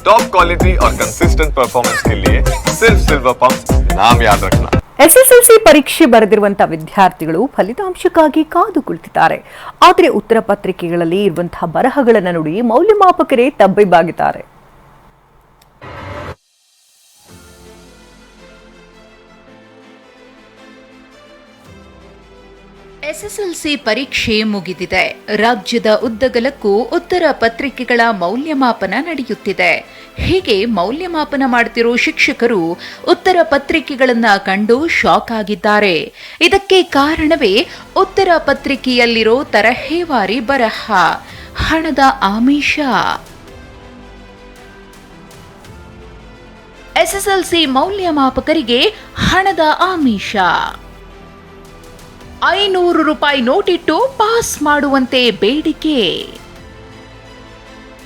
Top quality और consistent performance के लिए सिर्फ सिल्वर पंप नाम याद रखना ಎಸ್ಎಸ್ಎಲ್ಸಿ ಪರೀಕ್ಷೆ ಬರೆದಿರುವಂತಹ ವಿದ್ಯಾರ್ಥಿಗಳು ಫಲಿತಾಂಶಕ್ಕಾಗಿ ಕಾದು ಕುಳಿತಿದ್ದಾರೆ ಆದರೆ ಉತ್ತರ ಪತ್ರಿಕೆಗಳಲ್ಲಿ ಇರುವಂತಹ ಬರಹಗಳನ್ನು ನೋಡಿ ಮೌಲ್ಯಮಾಪಕರೇ ತಬ್ಬಿಬ್ಬಾಗಿದ್ದಾರೆ ಎಸ್ಎಸ್ಎಲ್ಸಿ ಪರೀಕ್ಷೆ ಮುಗಿದಿದೆ. ರಾಜ್ಯದ ಉದ್ದಗಲಕ್ಕೂ ಉತ್ತರ ಪತ್ರಿಕೆಗಳ ಮೌಲ್ಯಮಾಪನ ನಡೆಯುತ್ತಿದೆ. ಹೀಗೆ ಮೌಲ್ಯಮಾಪನ ಮಾಡುತ್ತಿರೋ ಶಿಕ್ಷಕರು ಉತ್ತರ ಪತ್ರಿಕೆಗಳನ್ನ ಕಂಡು ಶಾಕ್ ಆಗಿದ್ದಾರೆ. ಇದಕ್ಕೆ ಕಾರಣವೇ ಉತ್ತರ ಪತ್ರಿಕೆಯಲ್ಲಿರೋ ತರಹೇವಾರಿ ಬರಹ. ಹಣದ ಆಮಿಷ. ಎಸ್ಎಸ್ಎಲ್ಸಿ ಮೌಲ್ಯಮಾಪಕರಿಗೆ ಹಣದ ಆಮಿಷ. ಐನೂರು ರೂಪಾಯಿ ನೋಟಿಟ್ಟು ಪಾಸ್ ಮಾಡುವಂತೆ ಬೇಡಿಕೆ.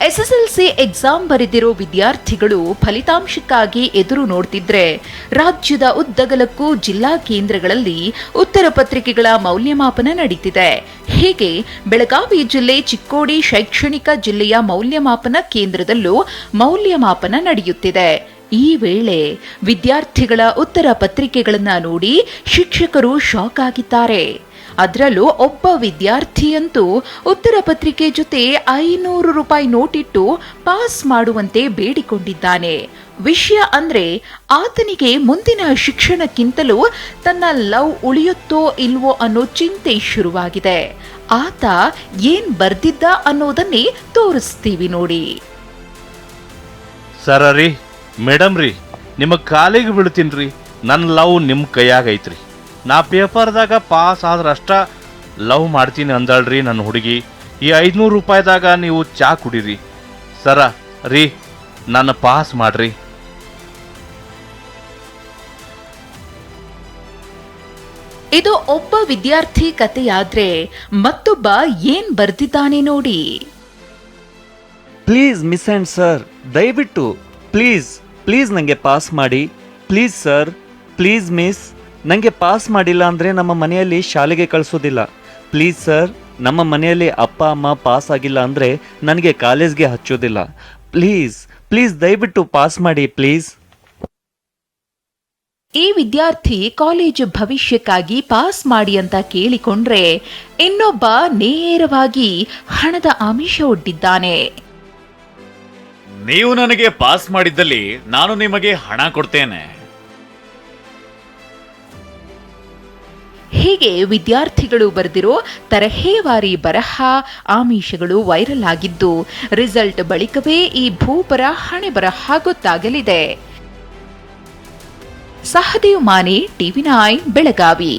ಎಸ್ಎಸ್ಎಲ್ಸಿ ಎಕ್ಸಾಮ್ ಬರೆದಿರೋ ವಿದ್ಯಾರ್ಥಿಗಳು ಫಲಿತಾಂಶಕ್ಕಾಗಿ ಎದುರು ನೋಡ್ತಿದ್ರೆ ರಾಜ್ಯದ ಉದ್ದಗಲಕ್ಕೂ ಜಿಲ್ಲಾ ಕೇಂದ್ರಗಳಲ್ಲಿ ಉತ್ತರ ಪತ್ರಿಕೆಗಳ ಮೌಲ್ಯಮಾಪನ ನಡೀತಿದೆ. ಹೀಗೆ ಬೆಳಗಾವಿ ಜಿಲ್ಲೆ ಚಿಕ್ಕೋಡಿ ಶೈಕ್ಷಣಿಕ ಜಿಲ್ಲೆಯ ಮೌಲ್ಯಮಾಪನ ಕೇಂದ್ರದಲ್ಲೂ ಮೌಲ್ಯಮಾಪನ ನಡೆಯುತ್ತಿದೆ. ಈ ವೇಳೆ ವಿದ್ಯಾರ್ಥಿಗಳ ಉತ್ತರ ಪತ್ರಿಕೆಗಳನ್ನು ನೋಡಿ ಶಿಕ್ಷಕರು ಶಾಕ್ ಆಗಿದ್ದಾರೆ. ಅದರಲ್ಲೂ ಒಬ್ಬ ವಿದ್ಯಾರ್ಥಿಯಂತೂ ಉತ್ತರ ಪತ್ರಿಕೆ ಜೊತೆ ಐನೂರು ರೂಪಾಯಿ ನೋಟಿಟ್ಟು ಪಾಸ್ ಮಾಡುವಂತೆ ಬೇಡಿಕೊಂಡಿದ್ದಾನೆ. ವಿಷಯ ಅಂದ್ರೆ ಆತನಿಗೆ ಮುಂದಿನ ಶಿಕ್ಷಣಕ್ಕಿಂತಲೂ ತನ್ನ ಲವ್ ಉಳಿಯುತ್ತೋ ಇಲ್ವೋ ಅನ್ನೋ ಚಿಂತೆ ಶುರುವಾಗಿದೆ. ಆತ ಏನ್ ಬರ್ದಿದ್ದ ಅನ್ನೋದನ್ನೇ ತೋರಿಸ್ತೀವಿ ನೋಡಿ. ಸರ ರೀ ಮೇಡಮ್ ರೀ ನಿಮ್ಮ ಕಾಲಿಗೆ ಬೀಳ್ತೀನಿ ರೀ. ನನ್ನ ಲವ್ ನಿಮ್ಮ ಕೈಯಾಗ ಐತ್ರಿ. ನಾ ಪೇಪರ್ದಾಗ ಪಾಸ್ ಆದ್ರೆ ಅಷ್ಟ ಲವ್ ಮಾಡ್ತೀನಿ ಅಂದಳ್ರಿ ನನ್ನ ಹುಡುಗಿ. ಈ ಐದುನೂರು ರೂಪಾಯಿದಾಗ ನೀವು ಚಾ ಕುಡೀರಿ. ಸರ ರೀ ನನ್ನ ಪಾಸ್ ಮಾಡ್ರಿ. ಇದು ಒಬ್ಬ ವಿದ್ಯಾರ್ಥಿ ಕಥೆಯಾದ್ರೆ ಮತ್ತೊಬ್ಬ ಏನ್ ಬರ್ದಿದ್ದಾನೆ ನೋಡಿ. ಪ್ಲೀಸ್ ಮಿಸ್ ಅಂಡ್ ಸರ್ ದಯವಿಟ್ಟು ಪ್ಲೀಸ್ ಪ್ಲೀಸ್ ನನಗೆ ಪಾಸ್ ಮಾಡಿ. ಪ್ಲೀಸ್ ಸರ್ ಪ್ಲೀಸ್ ಮಿಸ್ ನನಗೆ ಪಾಸ್ ಮಾಡಿಲ್ಲ ಅಂದರೆ ನಮ್ಮ ಮನೆಯಲ್ಲಿ ಶಾಲೆಗೆ ಕಳಿಸೋದಿಲ್ಲ. ಪ್ಲೀಸ್ ಸರ್ ನಮ್ಮ ಮನೆಯಲ್ಲಿ ಅಪ್ಪ, ಅಮ್ಮ ಪಾಸ್ ಆಗಿಲ್ಲ ಅಂದರೆ ನನಗೆ ಕಾಲೇಜ್ಗೆ ಹಚ್ಚೋದಿಲ್ಲ. ಪ್ಲೀಸ್ ಪ್ಲೀಸ್ ದಯವಿಟ್ಟು ಪಾಸ್ ಮಾಡಿ ಪ್ಲೀಸ್ ಈ ವಿದ್ಯಾರ್ಥಿ ಕಾಲೇಜು ಭವಿಷ್ಯಕ್ಕಾಗಿ ಪಾಸ್ ಮಾಡಿ ಅಂತ ಕೇಳಿಕೊಂಡ್ರೆ ಇನ್ನೊಬ್ಬ ನೇರವಾಗಿ ಹಣದ ಆಮಿಷ ಒಡ್ಡಿದ್ದಾನೆ. ನೀವು ನನಗೆ ಪಾಸ್ ಮಾಡಿದ್ದಲ್ಲಿ ನಾನು ನಿಮಗೆ ಹಣ ಕೊಡ್ತೇನೆ. ಹೀಗೆ ವಿದ್ಯಾರ್ಥಿಗಳು ಬರೆದಿರೋ ತರಹೇವಾರಿ ಬರಹ ಆಮಿಷಗಳು ವೈರಲ್ ಆಗಿದ್ದು, ರಿಸಲ್ಟ್ ಬಳಿಕವೇ ಈ ಭೂಪರ ಹಣೆ ಬರಹ ಗೊತ್ತಾಗಲಿದೆ. Sahadev Mane, TV nine, Belagavi.